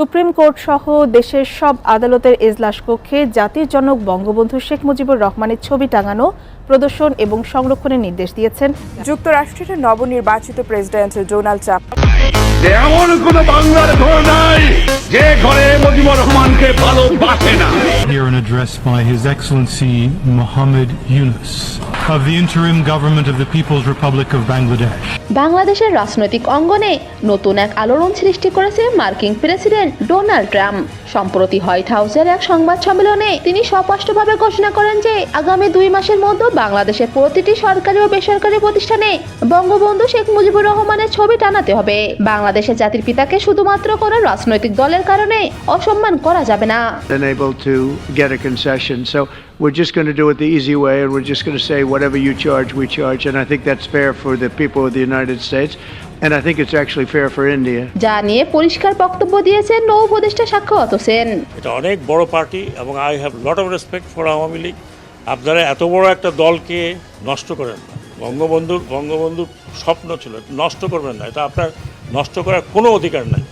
Supreme court সহ দেশের সব আদালতের এজলাস কক্ষে জাতির জনক বঙ্গবন্ধু শেখ মুজিবুর রহমানের ছবি টাঙানো প্রদর্শন এবং সংরক্ষণের নির্দেশ দিয়েছেন। যুক্তরাষ্ট্রের নবনির্বাচিত প্রেসিডেন্ট ডোনাল্ড ট্রাম্প। এমন কোন বাংলার ঘর নাই যে ঘরে মুজিবুর রহমানকে ভালোবাসে না। Here an address by His Excellency Mohammed Yunus. Of the interim government of the People's Republic of Bangladesh. বাংলাদেশের রাজনৈতিক অঙ্গনে নতুন এক আলোড়ন সৃষ্টি করেছে মার্কিন প্রেসিডেন্ট ডোনাল্ড ট্রাম্প। সম্প্রতি হোয়াইট হাউসের এক সংবাদ সম্মেলনে তিনি স্পষ্টভাবে ঘোষণা করেন যে আগামী দুই মাসের মধ্যে বাংলাদেশের প্রতিটি সরকারি ও বেসরকারি প্রতিষ্ঠানে বঙ্গবন্ধু শেখ মুজিবুর রহমানের ছবি টানাতে হবে। বাংলাদেশের জাতির পিতাকে শুধুমাত্র কোনো রাজনৈতিক দলের কারণে অসম্মান করা যাবে না। We're just going to do it the easy way, and we're just going to say whatever you charge, we charge. And I think that's fair for the people of the United States, and I think it's actually fair for India. যা নিয়ে পরিষ্কার বক্তব্য দিয়েছেন নৌ উপদেষ্টা সাক্ষ্যত হোসেন এটা অনেক বড় পার্টি এবং I have lot of respect for Awami League আপনারা এত বড় একটা দলকে নষ্ট করেন না বঙ্গবন্ধুর বঙ্গবন্ধুর স্বপ্ন ছিল নষ্ট করবেন না এটা আপনার নষ্ট করার কোনো অধিকার নাই